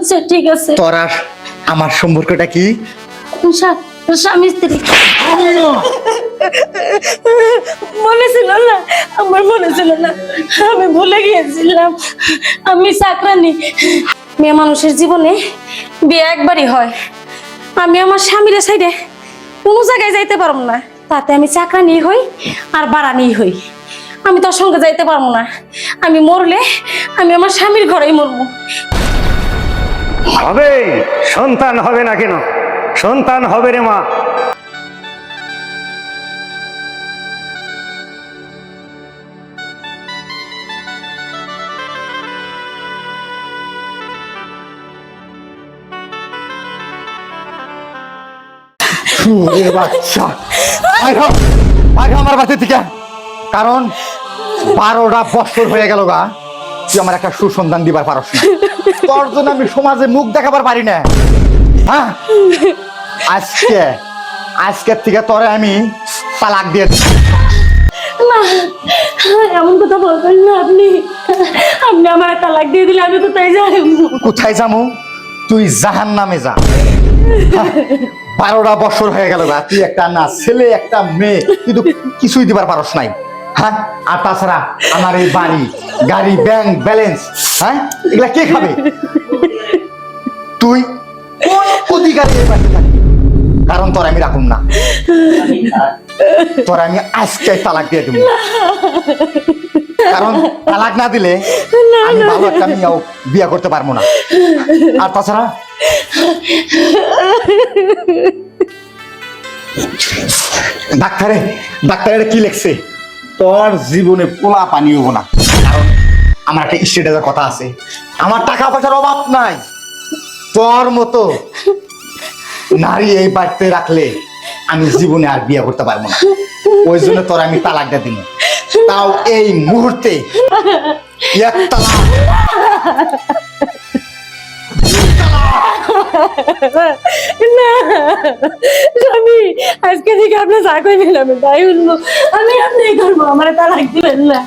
আচ্ছা ঠিক আছে। তোর আর আমার সম্পর্কটা কি? স্বামী স্ত্রী মনে ছিল না আমার মনে ছিল না। আমি ভুলে গিয়েছিলাম আমি চাকরানি। মেয়ে মানুষের জীবনে বিয়ে একবারই হয়। আমি আমার স্বামীর সাইডে কোনো জায়গায় যাইতে পারব না। তাতে আমি চাকরানি হই আর বাড়ানি হই। আমি তোর সঙ্গে যাইতে পারব না। আমি মরলে আমি আমার স্বামীর ঘরেই মরবো। হবে, সন্তান হবে না কেন? সন্তান হবে রে মা। বাচ্চা। আমার বাড়ি থেকে কারণ বারোটা বছর হয়ে গেল গা। তুই আমার একটা সুসন্ধান দিবার পারস না। তোর জন্য আমি সমাজে মুখ দেখাবার পারি না। হ্যাঁ? আজকে আজকের থেকে তোরে আমি তালাক দিয়ে। না এমন কথা বলবেন না আপনি। আপনি আমার তালাক দিয়ে দিলে আমি কোথায় তুই জাহান নামে যা। হ্যাঁ, বারোটা বছর হয়ে গেল তুই একটা না ছেলে একটা মেয়ে কিন্তু কিছুই দিবার পারস নাই। হ্যাঁ আর তাছাড়া আমার এই বাড়ি গাড়ি ব্যাংক ব্যালেন্স হ্যাঁ? এগুলা কে খাবে? তুই কোন অধিকারী এই থাকবি? কারণ তোর আমি রাখুম না। তোর আমি আজকে তালাক দিয়ে দেবো। কারণ তালাক না দিলে আমি ভালো একটা মেয়েও বিয়ে করতে পারব না। আর তাছাড়া? ডাক্তারে ডাক্তারে কি লেখছে? তোর জীবনে পোলা পানি হব না। কারণ আমার একটা স্টেটাসের কথা আছে। আমার টাকা পয়সার অভাব নাই। তোর মতো নারী এই বাড়িতে রাখলে আমি জীবনে আর বিয়ে করতে পারব না। ওই জন্য তোর আমি তালাক দিয়ে দিন তাও এই মুহূর্তে তালাক। না। আমি আজকে থেকে আপনার নিলাম তাই আমি আপনি করব? আমার তালাক দিবেন না।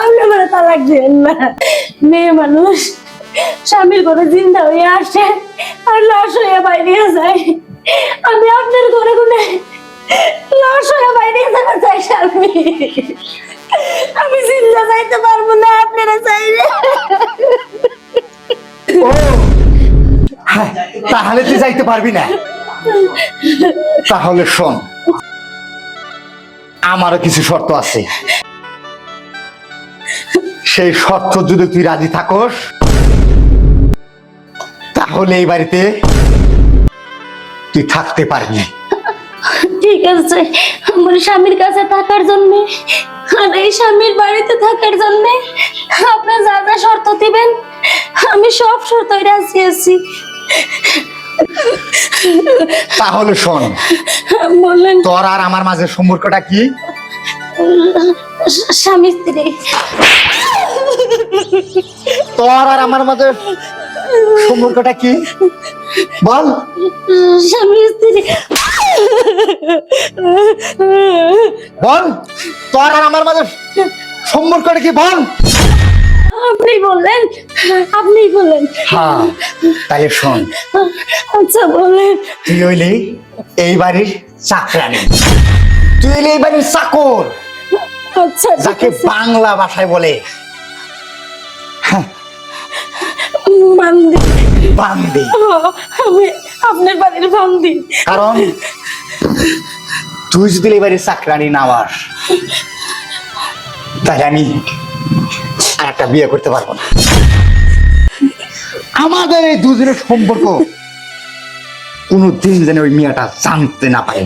আপনি আমার তালাক দিবেন না। মেয়ে মানুষ, স্বামীর ঘরে চিন্তা হয়ে আসে আর লাশ হয়ে বাইরে যায়। আমি আপনার ঘরে কোনে লাশ হয়ে বাইরে যাবে চাই, স্বামী। আমি চিন্তা চাইতে পারব না আপনারা চাইলে। তাহলে তুই যাইতে পারবি না। তাহলে শোন, আমারও কিছু শর্ত আছে। সেই শর্ত যদি তুই রাজি থাকস, তাহলে এই বাড়িতে তুই থাকতে পারবি। ঠিক আছে, আমার স্বামীর কাছে থাকার জন্য আর এই স্বামীর বাড়িতে থাকার জন্য আপনি যা যা শর্ত দিবেন, আমি সব শর্তই রাজি আছি। তাহলে শোন। বললেন তোর আর আমার মাঝে সম্পর্কটা কি? স্বামী স্ত্রী। তোর আর আমার মাঝে সম্পর্কটা কি? বল। স্বামী স্ত্রী। বল। তোর আর আমার মাঝে সম্পর্কটা কি? বল। আপনি বললেন আপনি বললেন। হ্যাঁ তাহলে শোন। আচ্ছা তুই হইলি এই বাড়ির চাকরানি। তুই হইলি এই বাড়ির চাকর। আচ্ছা যাকে বাংলা ভাষায় বলে। বান্দি। বান্দি। আমি আপনার বাড়ির বান্দি। কারণ তুই যদি এই বাড়ির চাকরানি না হস তাহলে আমি একটা বিয়ে করতে পারব না। আমাদের এই দুজনের সম্পর্ক কোনোদিন যেন ওই মেয়েটা জানতে না পারে।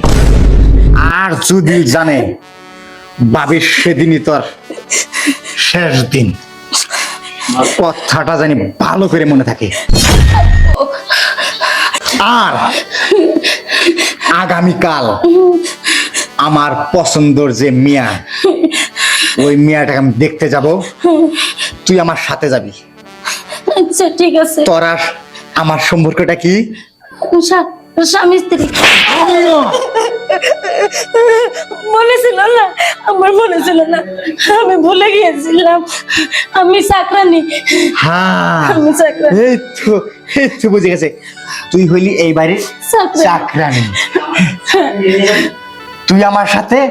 আর যদি জানে ভাবির সেদিনই তোর শেষ দিন। কথাটা জানি ভালো করে মনে থাকে। আর আগামীকাল আমার পছন্দর যে মিয়া, ওই মিয়াটাকে আমি দেখতে যাব। তুই আমার সাথে যাবি। আচ্ছা ঠিক আছে। তোর আর আমার সম্পর্কটা কি? স্বা- স্বামী স্ত্রী। মনে ছিল না আমার মনে ছিল না। আমি ভুলে গিয়েছিলাম। আমি চাকরানি। হ্যাঁ। আমি চাকরানি। এই তো এই তো বুঝে গেছে। তুই হইলি এই বাড়ির চাকরানি। তুই আমার সাথে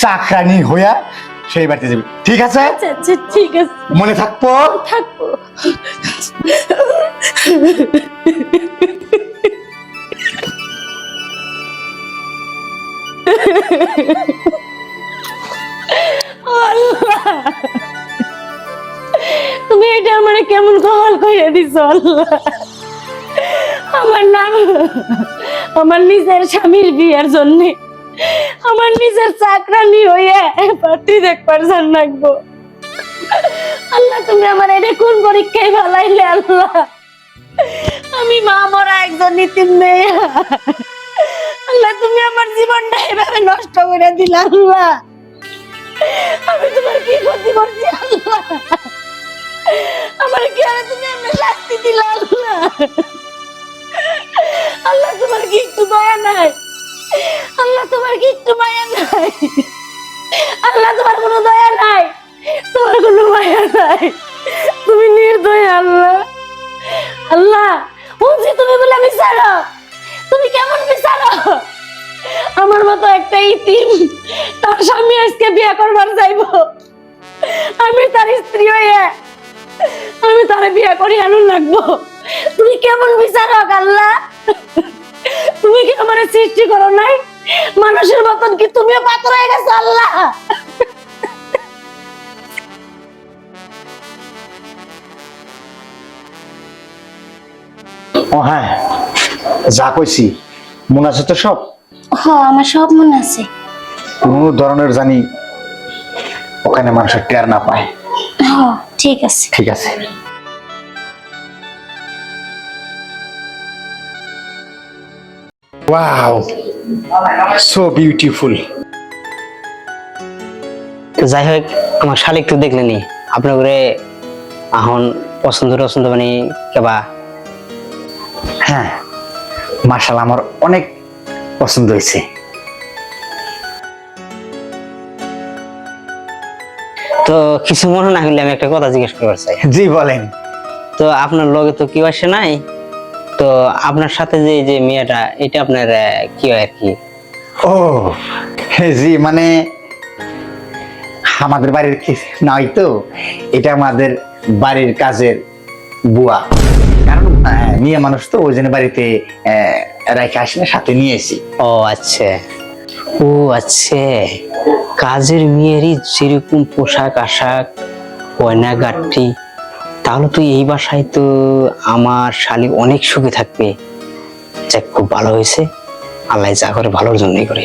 চাকরানি হইয়া সেই বাড়িতে যাবি। ঠিক আছে? আচ্ছা আচ্ছা ঠিক আছে। মনে থাকব? থাকব। তুমি এটা আমার কেমন কহল কইয়া দিছ আল্লাহ। আমার নাম আমার নিজের স্বামীর বিয়ের জন্য। আমার নিজের চাকরানি হইয়া পার্টি দেখবার জন্য রাখব আল্লাহ, তুমি আমার এটা কোন পরীক্ষায় ভালাইলে আল্লাহ? আমি মা মরা একজন নীতির মেয়ে। আল্লাহ, তুমি আমার জীবনটা এভাবে নষ্ট করে দিলে আল্লাহ। আমি তোমার কি ক্ষতি করছি আল্লাহ? আমার কি আর তুমি আমি শাস্তি দিলে আল্লাহ? আল্লাহ, তোমার কি একটু দয়া নাই? আল্লাহ তোমার কি একটু মায়া নাই। আল্লাহ তোমার কোনো দয়া নাই। তোমার কোনো মায়া নাই। তুমি নির্দয় আল্লাহ আল্লাহ, বলছি তুমি বলে আমি ছাড়ো তুমি কেমন বিচারো আমার মতো একটা ইতিম, তার স্বামী আজকে বিয়ে করবার যাইবো। আমি তার স্ত্রী হয়ে আমি তারে বিয়ে করি আনুন লাগবো। তুমি কেমন বিচারক, আল্লাহ? তুমি কি আমার সৃষ্টি করো নাই? মানুষের মতন কি তুমিও পাত্র হয়ে গেছো আল্লাহ? ও হ্যাঁ যা কইছি মনে আছে তো সব? হ আমার সব মনে আছে। কোনো ধরনের জানি ওখানে মানুষের টের না পায়। ঠিক আছে। ঠিক আছে। ওয়াও সো বিউটিফুল যাই হোক আমার শালিক তো দেখলেনি আপনার করে এখন পছন্দ টছন্দ মানে কেবা হ্যাঁ মার্শাল আমার অনেক পছন্দ হয়েছে। তো কিছু মনে না হলে আমি একটা কথা জিজ্ঞেস করতে চাই। জি বলেন। তো আপনার লগে তো কেউ আসে নাই? তো আপনার সাথে যে যে মেয়েটা এটা আপনার কি হয় আর কি? ও জি মানে আমাদের বাড়ির কি নয় তো? এটা আমাদের বাড়ির কাজের বুয়া। কারণ মেয়ে মানুষ তো ওই জন্য বাড়িতে আহ, রেখে আসি না সাথে নিয়ে এসি ও আচ্ছা। ও আচ্ছা। কাজের মেয়েরই যেরকম পোশাক আশাক গয়না গাঠি তাহলে তুই এই বাসায় তো আমার শালি অনেক সুখে থাকবে। যাক খুব ভালো হয়েছে। আল্লাহ যা করে ভালোর জন্যই করে।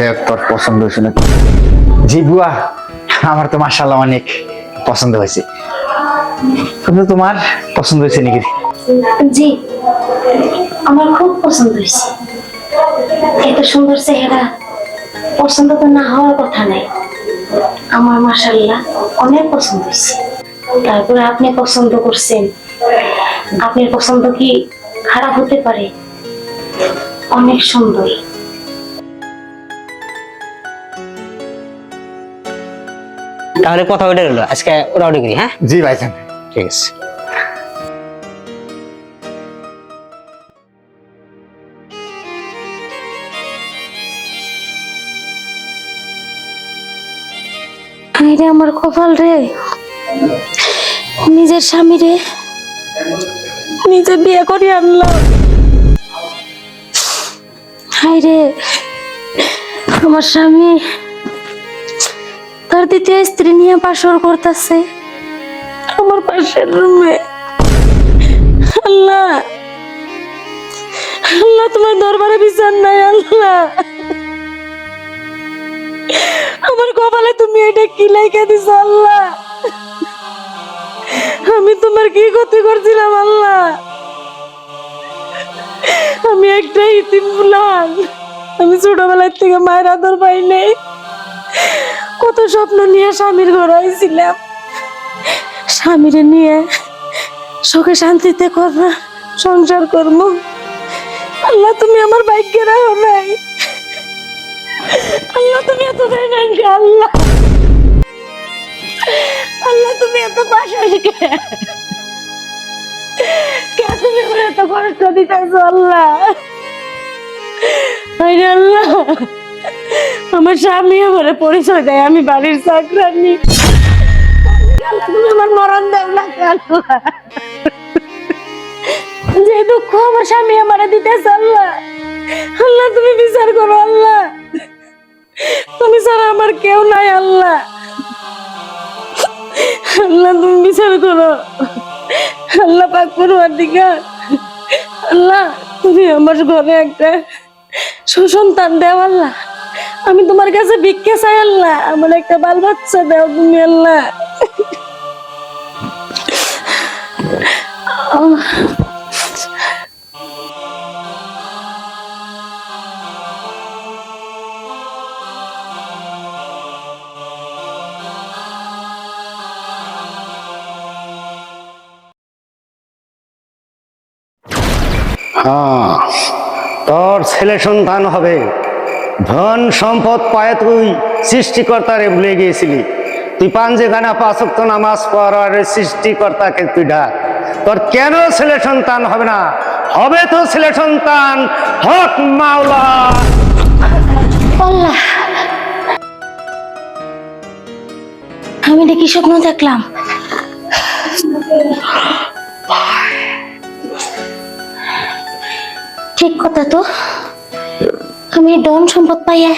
দেখ তোর পছন্দ হয়েছে নাকি? জি বুয়া আমার তো মাসাল্লাহ অনেক পছন্দ হয়েছে। কিন্তু তোমার পছন্দ হয়েছে নাকি? জি আমার খুব পছন্দ হয়েছে। এত সুন্দর চেহারা পছন্দ তো না হওয়ার কথা নাই। আমার মাসাল্লাহ অনেক পছন্দ হয়েছে। তারপরে আপনি পছন্দ করছেন। আপনার পছন্দ কি খারাপ হতে পারে? অনেক সুন্দর। তাহলে কথা ওটা রইল। আজকে ওরা ওটা করি হ্যাঁ? জি ভাইজান। ঠিক আছে। রে আমার কপাল রে। নিজের স্বামী রে। নিজে বিয়ে করে আনলাম। হাই রে আমার স্বামী তার দ্বিতীয় স্ত্রী নিয়ে বাসর করতেছে। আমার পাশের রুমে। আল্লাহ আল্লাহ তোমার দরবারে বিচার নাই আল্লাহ। আমার কপালে তুমি এটা কি লাইকা দিছ, আল্লাহ? আমি তোমার কি ক্ষতি করছিলাম, আল্লাহ? আমি একটা ইতিম বুলান আমি ছোটবেলার থেকে মায়ের আদর পাই নাই। কত স্বপ্ন নিয়ে স্বামীর ঘর আইছিলাম। স্বামীরে নিয়ে সুখে শান্তিতে করবা সংসার করব। আল্লাহ, তুমি আমার ভাগ্যে রাখো নাই। আল্লাহ, তুমি এত আল্লাহ। তুমি এত পাশে কে কে তুমি আমার স্বামী আমার পরিচয় দেয়, আমি বাড়ির চাকরানি। আল্লাহ, তুমি আমার মরণ দেও না আল্লাহ? যে দুঃখ আমার স্বামী আমারে দিতেছে, আল্লাহ। আল্লাহ, তুমি বিচার করো, আল্লাহ। তুমি ছাড়া আমার কেউ নাই, আল্লাহ। আল্লাহ, তুমি বিচার করো। আল্লাহ পাক করবার দিকে আল্লাহ, তুমি আমার ঘরে একটা সুসন্তান দেও, আল্লাহ। আমি তোমার কাছে ভিক্ষে চাই, আল্লাহ। আমার একটা বাল বাচ্চা দেও তুমি, আল্লাহ। হ্যাঁ। তোর ছেলে সন্তান হবে। ধন সম্পদ পায়ে তুই সৃষ্টিকর্তারে ভুলে গিয়েছিলি। তুই পাঞ্জে গানা পাঁচক্ত নামাজ পড়ার সৃষ্টিকর্তাকে তুই ডাক। তোর কেন ছেলে সন্তান হবে না? হবে তো ছেলে সন্তান। হক মাওলা। আল্লাহ। আমি দেখি কি স্বপ্ন দেখলাম। ঠিক কথা তো। আমি ধন সম্পদ পাইয়া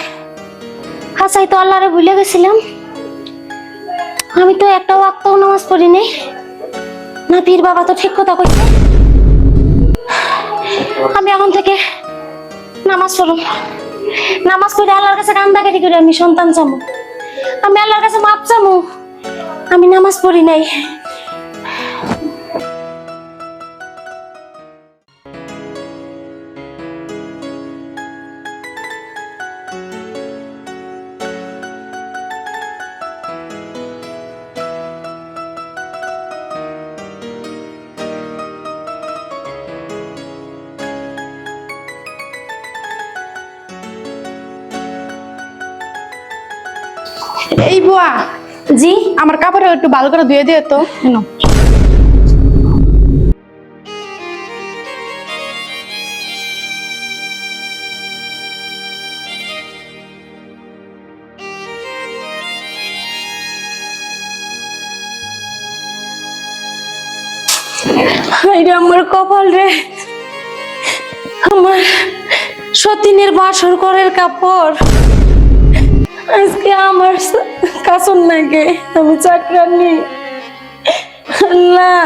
হাসাই তো আল্লাহরে ভুলে গেছিলাম। আমি তো একটা ওয়াক্তও নামাজ পড়ি নাই না পীর বাবা তো ঠিক কথা কইছে। আমি এখন থেকে নামাজ পড়ুন নামাজ পড়ে আল্লাহর কাছে কান্দাকাটি করে আমি সন্তান চামু। আমি আল্লাহর কাছে মাপ চামু। আমি নামাজ পড়ি নাই। এই বুয়া, জি, আমার কাপড় একটু ভালো করে ধুয়ে দিও তো। হায়রে আমার কপাল রে। আমার সতীনের বাসর করের কাপড়। আজকে আমার কাসন নাকি? আমি চাকরানি আল্লাহ।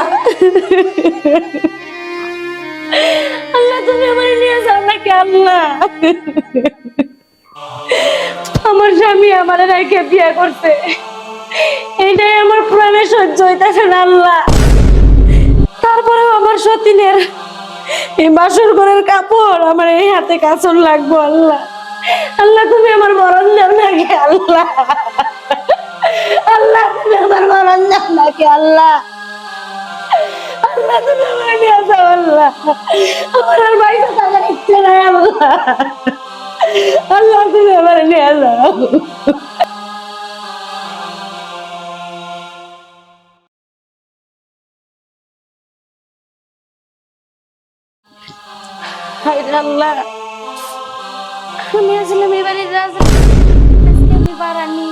আল্লাহ, তুমি আমার নিয়ে যাও নাকি? আল্লাহ। আমার স্বামী আমার রেখে বিয়ে করতে এইটাই আমার প্রাণে সহ্য হইতেছে না, আল্লাহ। তারপরেও আমার সতীনের এই বাসর ঘরের কাপড় আমার এই হাতে কাচন লাগবো, আল্লাহ। আল্লাহ, তুমি আমার মরণ দাও নাকি আল্লাহ। আল্লাহ, তুমি আমার মরণ দাও নাকি আল্লাহ। আল্লাহ। আমি আজকে আমি বারানি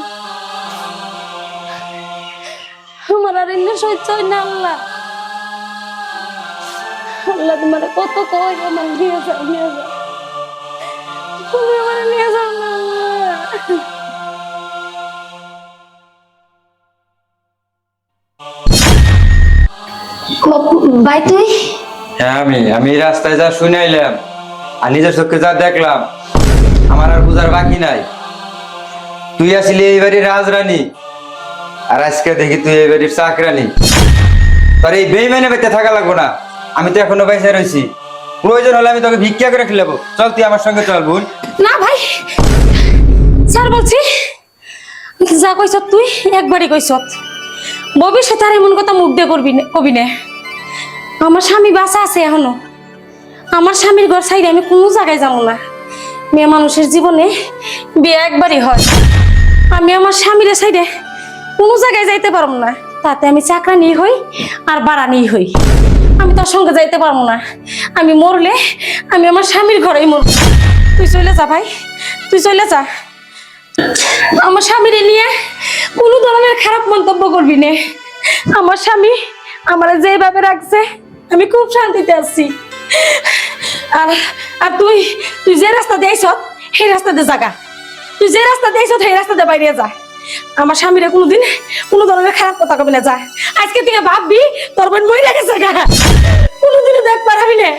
আমার আর এমনি না, আল্লাহ। আল্লাহ তোমার কত আমার নিয়ে যাও নিয়ে যাও। তুমি আমার নিয়ে যাও না ভাই, তুই? হ্যাঁ আমি আমি রাস্তায় যা শুনে আইলাম আর নিজের চোখে যা দেখলাম আমার আর বুঝার বাকি নাই। তুই আসলি এই বাড়ির রাজরানী, আর আজকে দেখি তুই এই বাড়ির চাকরানি। তোর এই বেইমানে বেঁচে থাকা লাগবো না। আমি তো এখনও পয়সা রয়েছি প্রয়োজন হলে আমি তোকে ভিক্ষা করে খেলাবো। চল তুই আমার সঙ্গে চল, বোন। না ভাই, স্যার বলছি, যা কইছ তুই একবারই কইছ। ভবিষ্যতে আর এমন কথা মুখ দিয়ে করবি কবি না। আমার স্বামী বাসা আছে এখনও। আমার স্বামীর ঘর সাইডে আমি কোনো জায়গায় যাব না। মেয়ে মানুষের জীবনে বিয়ে একবারই হয়। আমি আমার স্বামীর সাইডে কোনো জায়গায় যাইতে পারব না। তাতে আমি চাকরানি হই আর বাড়ানি হই। আমি তোর সঙ্গে যাইতে পারব না। আমি মরলে আমি আমার স্বামীর ঘরেই মরবো। তুই চলে যা ভাই, তুই চলে যা। আমার স্বামীরে নিয়ে কোনো ধরনের খারাপ মন্তব্য করবি না। আমার স্বামী আমার যেভাবে রাখছে, আমি খুব শান্তিতে আছি। আর আর তুই তুই যে রাস্তা দিয়েছ সেই রাস্তাতে জাগা। তুই যে রাস্তা দিয়েছ সেই রাস্তাতে বাইরে যা। আমার স্বামীরা কোনোদিন কোনো ধরনের খারাপ কথা কবি না যা। আজকে থেকে ভাববি, তোর বোন মরে গেছে গা। কোনোদিনও দেখ পারাবি না।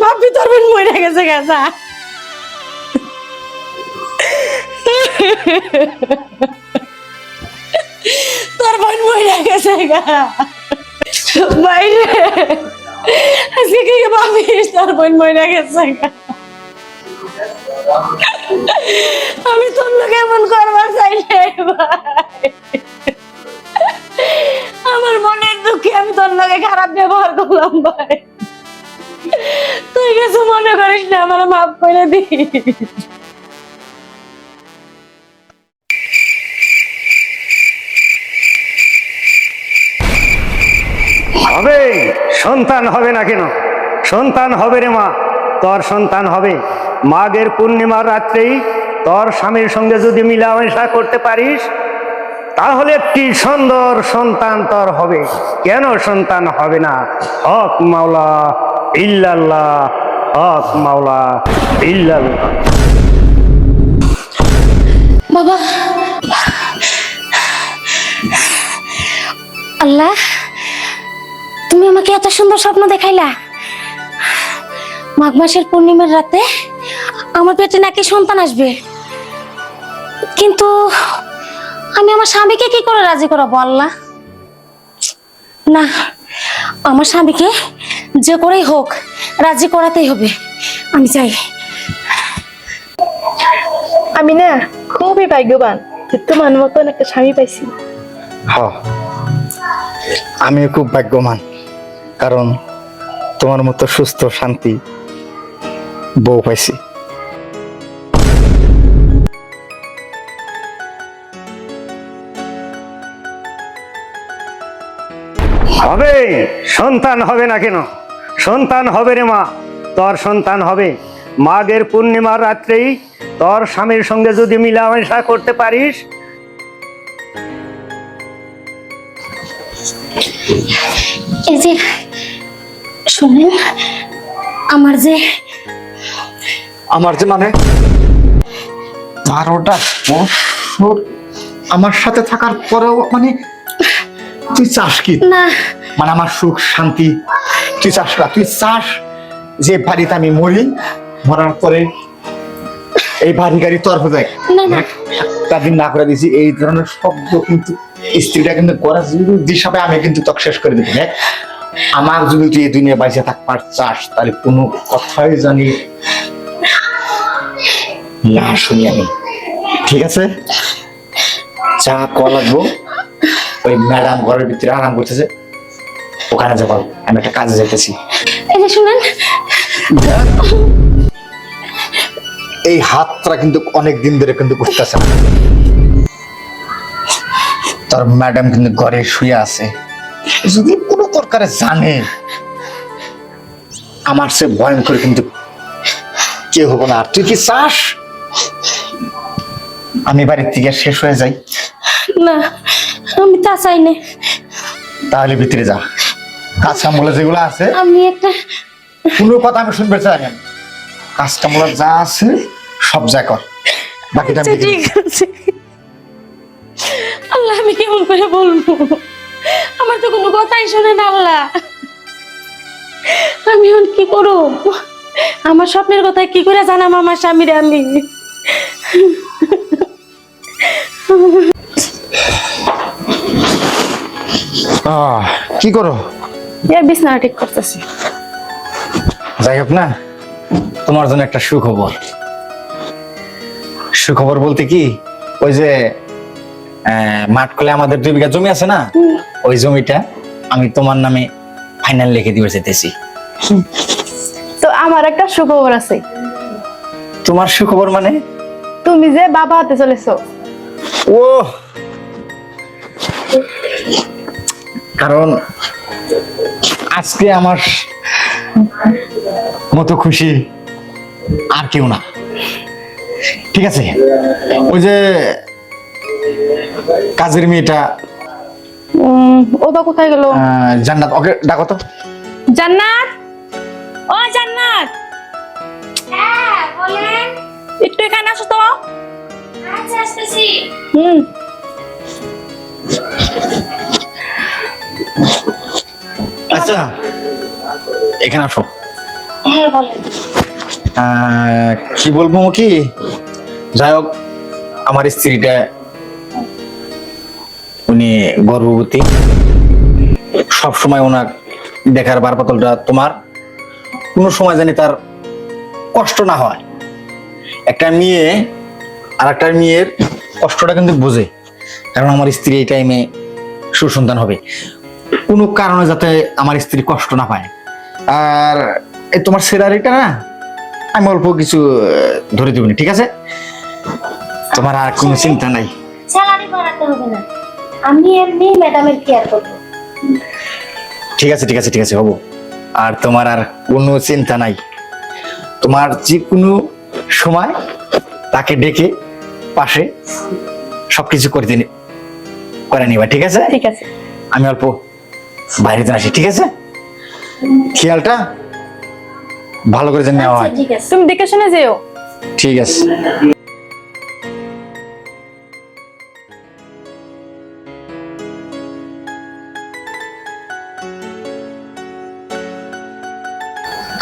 ভাববি তোর বোন মরে গেছে গা, যা। তোর বোন মরে গেছে গা। বাইরে। আজকে তোর বোন মরে গেছে। আমি তোর লোক এমন করবার চাই আমার মনের দুঃখে আমি তোর লোকে খারাপ ব্যবহার করলাম ভাই। তুই কিছু মনে করিস না, আমার মাফ করে দিস। হবে, সন্তান হবে না কেন? সন্তান হবে রে মা, তোর সন্তান হবে। মাঘের পূর্ণিমার রাত্রেই তোর স্বামীর সঙ্গে যদি মিলামেশা করতে পারিস, তাহলে একটি সুন্দর সন্তান তোর হবে। কেন সন্তান হবে না? হক মাওলা, ইল্লাল্লাহ। হক মাওলা, ইল্লাল্লাহ। বাবা, আল্লাহ, তুমি আমাকে এত সুন্দর স্বপ্ন দেখাইলা। মাঘ মাসের পূর্ণিমার রাতে আমার পেটে নাকি সন্তান আসবে। কিন্তু আমি আমার স্বামীকে কি করে রাজি করাবো আল্লাহ? না আমার স্বামীকে যে করেই হোক রাজি করাতেই হবে। আমি চাই। আমি না খুবই ভাগ্যবান তোমার মতন একটা স্বামী পাইছি। হ আমিও খুব ভাগ্যবান কারণ তোমার মতো সুস্থ শান্তি বউ পাইছি। হবে সন্তান হবে না কেন? সন্তান হবে রে মা তোর সন্তান হবে। মাঘের পূর্ণিমার রাত্রেই তোর স্বামীর সঙ্গে যদি মিলামেশা করতে পারিস। এই যে শুনেন আমার যে আমার যে মানে? বারোটা বছর আমার সাথে থাকার পরেও মানে তুই চাস কি? না। মানে আমার সুখ শান্তি তুই চাস না? তুই চাস যে বাড়িতে আমি মরি মরার পরে এই বাড়ি গাড়ি তোর হয়ে যায় না, না। দিন না করে দিয়েছি এই ধরনের শব্দ কিন্তু স্ত্রীটা কিন্তু করা হিসাবে আমি কিন্তু তক শেষ করে দিবি দেখ। আমার যদি তুই এই দুনিয়া বাইসে থাকবার চাস তাহলে কোনো কথাই জানি না শুনি আমি। ঠিক আছে? চা কল লাগবো ওই ম্যাডাম ঘরের ভিতরে আরাম করতেছে। ওখানে যাব আমি একটা কাজে যেতেছি এই যে শুনেন। এই হাতটা কিন্তু অনেক দিন ধরে কিন্তু করতেছে তোর ম্যাডাম কিন্তু ঘরে শুয়ে আছে। যদি কোনো প্রকারে জানে আমার সে ভয়ঙ্কর কিন্তু কেউ হব না। আর তুই কি চাস? আমি বাড়ির থেকে শেষ হয়ে যাই। না আমি তা চাই না। তাহলে ভিতরে যা। কাজ কামগুলো যেগুলো আছে আমি একটা কোনো কথা আমি শুনতে চাই না। কাজ কামগুলো যা আছে সব যা কর। বাকিটা আমি আচ্ছা, ঠিক আছে। আল্লাহ আমি কেমন করে বলব? আমার তো কোনো কথাই শোনে না আল্লাহ। আমি এখন কি করব? আমার স্বপ্নের কথা কি করে জানাম আমার স্বামীরে আমি? কি করো? এ বিছনাটা ঠিক করতেছি। যাই হোক না তোমার জন্য একটা সুখবর। সুখবর বলতে কি ওই যে আহ, মাঠকলে আমাদের দুই বিঘা জমি আছে না ওই জমিটা আমি তোমার নামে ফাইনাল লিখে দিবে যেতেছি তো আমার একটা সুখবর আছে। তোমার সুখবর মানে? তুমি যে বাবা হতে চলেছো। ও কারণ আজকে আমার মতো খুশি আর কেউ না। ঠিক আছে? ওই যে কাজের মেয়েটা উম, ও বা কোথায় গেল? জান্নাত। ওকে ডাকো তো। জান্নাত? ও জান্নাত। হ্যাঁ বলেন। একটু এখানে আসো তো। আচ্ছা আসতেছি। হুম। আচ্ছা এখানে আসো। হ্যাঁ বলেন কি বলব কি? যাই হোক আমার স্ত্রীটা উনি গর্ভবতী। সব সময় ওনার দেখার বারপাতলটা তোমার। কোনো সময় জানি তার কষ্ট না হয়। একটা মেয়ে আর একটা মেয়ের কষ্টটা কিন্তু বোঝে কারণ আমার স্ত্রী এই টাইমে সুসন্তান হবে। কোনো কারণে যাতে আমার স্ত্রী কষ্ট না পায়। আর এই তোমার স্যালারিটা না আমি অল্প কিছু ধরে দেবনি ঠিক আছে? তোমার আর কোনো চিন্তা নাই। স্যালারি বাড়াতে হবে না। আমি এমনি ম্যাডামের কেয়ার করব। ঠিক আছে ঠিক আছে ঠিক আছে হব। আর তোমার আর কোনো চিন্তা নাই। তোমার যে কোনো সময় তাকে ডেকে পাশে সবকিছু করে দিন করে নিবা ঠিক আছে? ঠিক আছে। আমি অল্প বাইরে আসি ঠিক আছে? খেয়ালটা ভালো করে যেন নেওয়া হয়। আচ্ছা ঠিক আছে। তুমি দেখে শুনে যেও। ঠিক আছে।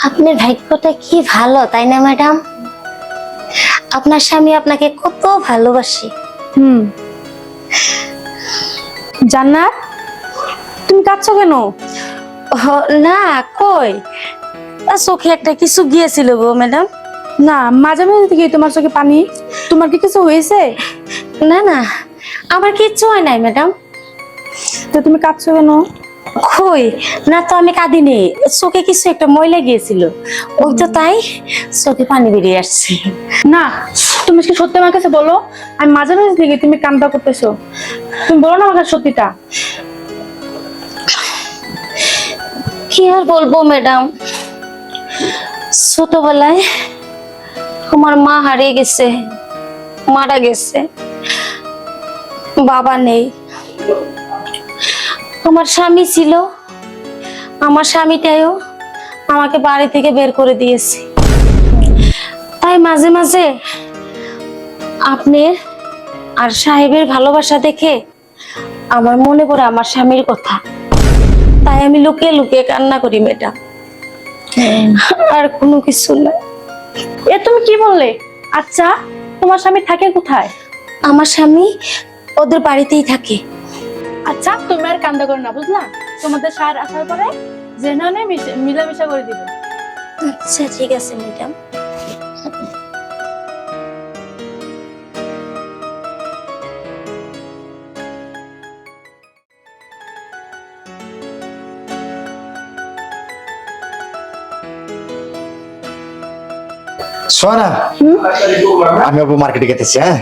আপনার ভাগ্যটা কি ভালো তাই না ম্যাডাম? আপনার স্বামী আপনাকে কত ভালোবাসে। হুম। জান্নাত তুমি কাঁদছো কেন? না কই? চোখে একটা কিছু গিয়েছিল গো ম্যাডাম। না মাঝে মাঝে থেকে তোমার চোখে পানি। তোমার কি কিছু হয়েছে? না না আমার কিচ্ছু হয় নাই ম্যাডাম। তো তুমি কাঁদছো কেন? কই? না তো আমি কাঁদিনি। চোখে কিছু একটা ময়লা গিয়েছিল। ওই তো তাই চোখে পানি বেরিয়ে আসছে। না তুমি কি সত্যি আমার কাছে বলো? আমি মাঝে মাঝে থেকে তুমি কান্দা করতেছো। তুমি বলো না আমার সত্যিটা। কি আর বলব ম্যাডাম? ছোটবেলায় আমার মা হারিয়ে গেছে মারা গেছে। বাবা নেই। আমার স্বামী ছিল আমার স্বামীটাও আমাকে বাড়ি থেকে বের করে দিয়েছে। তাই মাঝে মাঝে আপনার আর সাহেবের ভালোবাসা দেখে আমার মনে পড়ে আমার স্বামীর কথা। তাই আমি লুকিয়ে লুকিয়ে কান্না করি ম্যাডাম। আর কোনো কিছু না। এ তুমি কি বললে? আচ্ছা তোমার স্বামী থাকে কোথায়? আমার স্বামী ওদের বাড়িতেই থাকে। আচ্ছা তুমি আর কান্দা করো না বুঝলা? তোমাদের সার আসার পরে জেনানে মিলামিশা করে দিবে। আচ্ছা ঠিক আছে ম্যাডাম। সোনা আমি মার্কেটে গেতেছি হ্যাঁ?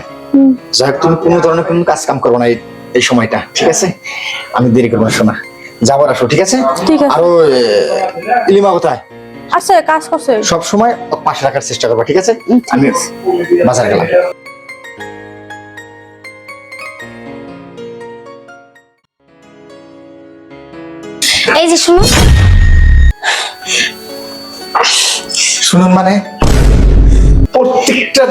যাই হোক তুমি কোনো ধরনের কোনো কাজ কাম করব না এই- সময়টা ঠিক আছে? আমি দেরি করব শোনা। যাবার আসো ঠিক আছে? ঠিক আছে। আরও ইলিমা কোথায়? আচ্ছা কাজ করছে। সব সময় পাশে রাখার চেষ্টা করব ঠিক আছে? আমি বাজার গেলাম। এই যে শুনুন। শুনুন মানে? প্রত্যেকটা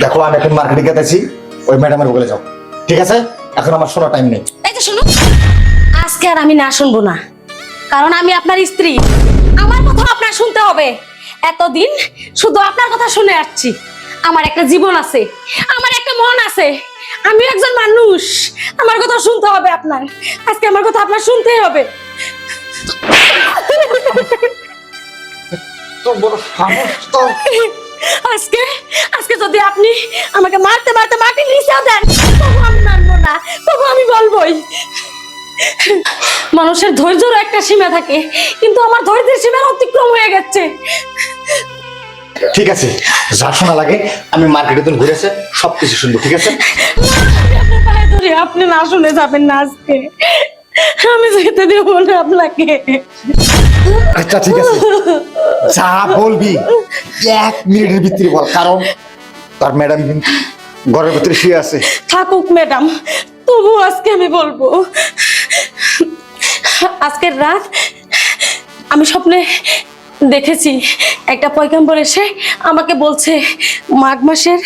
দেখো আমি এখন মার্কেটে গেতেছি ওই ম্যাডামের বলে যাও। ঠিক আছে? এখন আমার শোনার টাইম নেই। এই যে শুনুন আজকে আর আমি না শুনব না। কারণ আমি আপনার স্ত্রী। আমার কথা আপনার শুনতে হবে। এতদিন শুধু আপনার কথা শুনে আসছি। আমার একটা জীবন আছে আমার একটা মন আছে। আমি একজন মানুষ। আমার কথা শুনতে হবে আপনার। আজকে আমার কথা আপনার শুনতেই হবে। তো বড় সাহস তো। আজকে আজকে যদি আপনি আমাকে মারতে মারতে মাটির নিচেও দেন তবু আমি মানবো না তবু আমি বলবোই। মানুষের ধৈর্যেরও একটা সীমা থাকে কিন্তু আমার ধৈর্যের সীমার অতিক্রম হয়ে গেছে। ঠিক আছে যা শোনা লাগে আমি মার্কেটে দিন ঘুরেছে সব কিছু শুনব ঠিক আছে? আপনি না শুনে যাবেন না আজকে। আমি যেতে দেবো না আপনাকে। আচ্ছা ঠিক আছে। যা বলবি, এক মিনিটের ভিতরে বল, কারণ তার ম্যাডাম কিন্তু ঘরের ভিতরে শুয়ে আছে। থাকুক, ম্যাডাম। তবু আজকে আমি বলব, আজকের রাত আমি স্বপ্নে দেখেছি, একটা পয়গাম্বর এসে আমাকে বলছে, মাঘ মাসের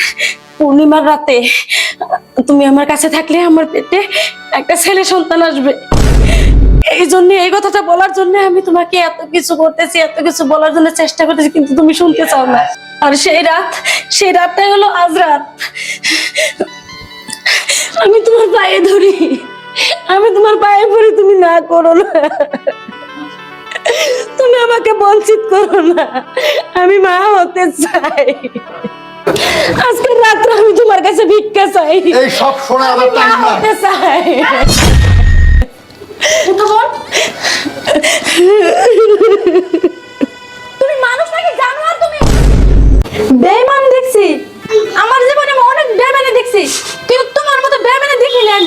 পূর্ণিমার রাতে তুমি আমার কাছে থাকলে আমার পেটে একটা ছেলে সন্তান আসবে। এই জন্য এই কথাটা বলার জন্য আমি তোমাকে এত কিছু করতেছি এত কিছু বলার জন্য চেষ্টা করতেছি কিন্তু তুমি শুনতে চাও না। আর সেই রাত সেই রাতটাই হলো আজ রাত। আমি তোমার পায়ে ধরি। আমি তোমার পায়ে পড়ি তুমি না করো না। তুমি আমাকে বঞ্চিত করো না। আমি মা হতে চাই। আজকে রাত্রে আমি তোমার কাছে ভিক্ষা চাই। এই সব শোনা আমার টাইম না তুমি মানুষ নাকি জানোয়ার তুমি? বেমান দেখছি। আমার জীবনে অনেক বেমানে দেখছি। কিন্তু তোমার মতো বেমানে দেখিনি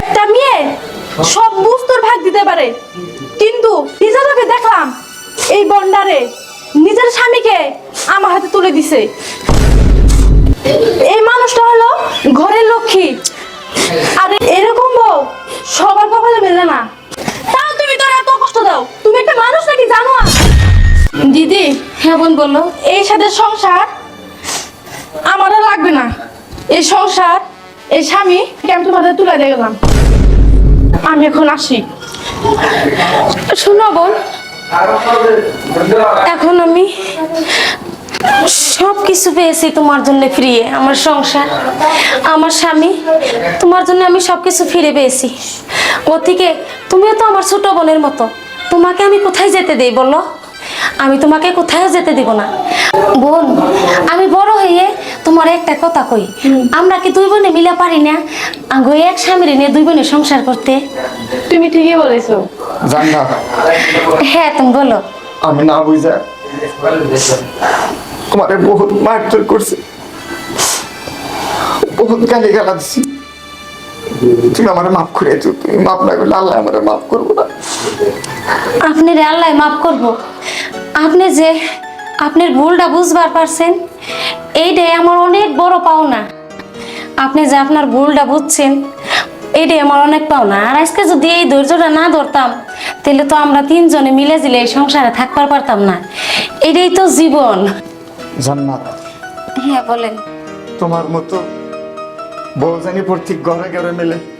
একটা মেয়ে সব বস্তুর ভাগ দিতে পারে। কিন্তু নিজের দেখলাম এই বন্ডারে নিজের স্বামীকে আমার হাতে তুলে দিছে। এই মানুষটা হলো ঘরের লক্ষ্মী। আর এরকম বউ, সবার কপালে মেলে না। তাও তুমি তোর এত কষ্ট দাও? তুমি একটা মানুষ নাকি, জানো? দিদি হ্যাঁ বোন বলল, এই সাথে সংসার আমার আর লাগবে না। এই সংসার, এই স্বামী আমি তোমাদের তুলে দিয়ে গেলাম। আমি এখন আসি। শোনো বোন, এখন আমি সব কিছু পেয়েছি তোমার জন্য ফিরিয়ে আমার সংসার আমার স্বামী। তোমার জন্য আমি সব কিছু ফিরে পেয়েছি। ও থেকে তুমিও তো আমার ছোট বোনের মতো। তোমাকে আমি কোথায় যেতে দেই বলো? আমি তোমাকে কোথাও যেতে দিব না। বোন আমি বড় হয়ে তোমার একটা কথা কই। আমরা কি দুই বোনে মিলে পারি না? আঙ্গো এক স্বামীর নিয়ে দুই বোনে সংসার করতে। তুমি ঠিকই বলেছ। জান হ্যাঁ তুমি বলো। আমি না বুঝা। তোমারে বহুত মারধর করছে। বহুত গালি গালা দিছি। তুমি আমার মাফ করে দিও, তুমি মাফ না করলে আল্লাহ আমার মাফ করব না। আপনি রে আল্লাহ মাফ করব। আপনি যে আপনার ভুলটা বুঝবার পারছেন, এইটাই আমার অনেক বড় পাওনা। আপনি যে আপনার ভুলটা বুঝছেন, এইটাই আমার অনেক পাওনা। আর আজকে যদি এই ধৈর্যটা না ধরতাম, তাহলে তো আমরা তিনজনে মিলে জিলে এই সংসারে থাকবার পারতাম না। এটাই তো জীবন। জান্নাত। হ্যাঁ বলেন। তোমার মতো বউ জানি প্রত্যেক ঘরে ঘরে মেলে।